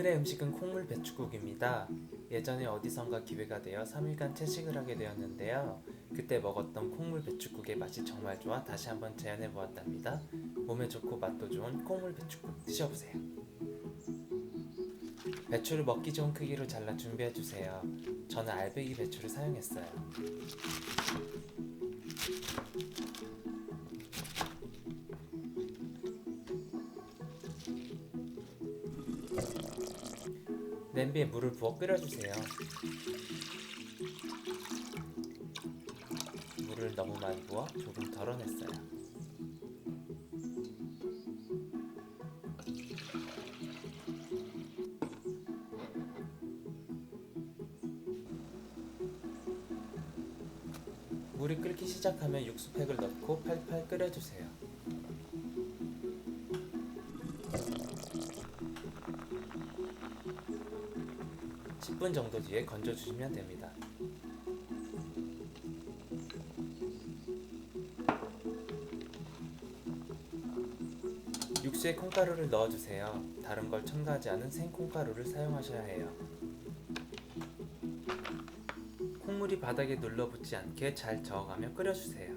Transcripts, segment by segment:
오늘의 음식은 콩물 배추국입니다. 예전에 어디선가 기회가 되어 3일간 채식을 하게 되었는데요. 그때 먹었던 콩물 배추국의 맛이 정말 좋아 다시 한번 재현해 보았답니다. 몸에 좋고 맛도 좋은 콩물 배추국 드셔보세요. 배추를 먹기 좋은 크기로 잘라 준비해 주세요. 저는 알배기 배추를 사용했어요. 냄비에 물을 부어 끓여주세요. 물을 너무 많이 부어 조금 덜어냈어요. 물이 끓기 시작하면 육수팩을 넣고 팔팔 끓여주세요. 십분 정도 뒤에 건져주시면 됩니다. 육수에 콩가루를 넣어주세요. 다른 걸 첨가하지 않은 생콩가루를 사용하셔야 해요. 콩물이 바닥에 눌러붙지 않게 잘 저어가며 끓여주세요.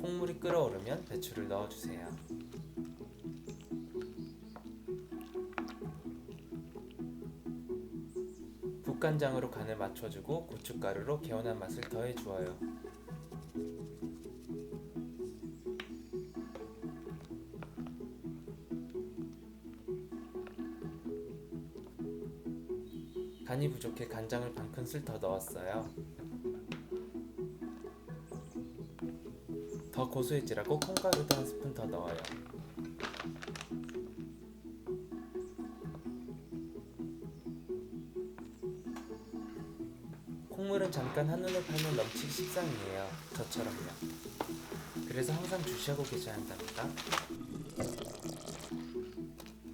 콩물이 끓어오르면 배추를 넣어주세요. 국간장으로 간을 맞춰주고 고춧가루로 개운한 맛을 더해 주어요. 간이 부족해 간장을 반 큰술 더 넣었어요. 더 고소해지라고 콩가루도 한 스푼 더 넣어요. 콩물은 잠깐 한눈에 팔면 넘치기 십상이에요. 저처럼요. 그래서 항상 주시하고 계셔야 한답니다.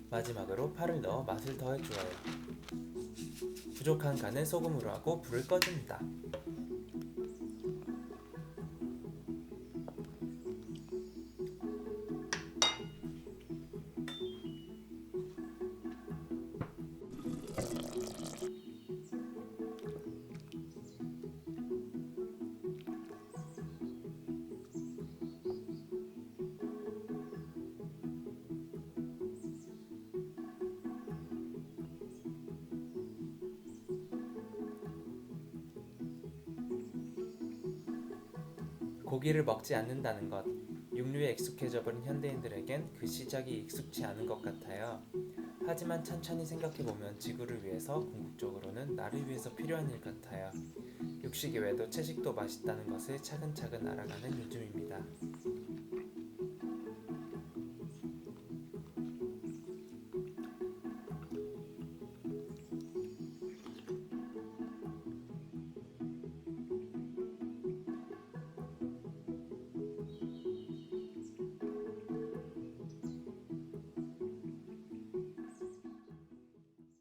마지막으로 파를 넣어 맛을 더해주어요. 부족한 간은 소금으로 하고 불을 꺼줍니다. 고기를 먹지 않는다는 것, 육류에 익숙해져 버린 현대인들에겐 그 시작이 익숙치 않은 것 같아요. 하지만 천천히 생각해보면 지구를 위해서 궁극적으로는 나를 위해서 필요한 일 같아요. 육식 외에도 채식도 맛있다는 것을 차근차근 알아가는 요즘입니다.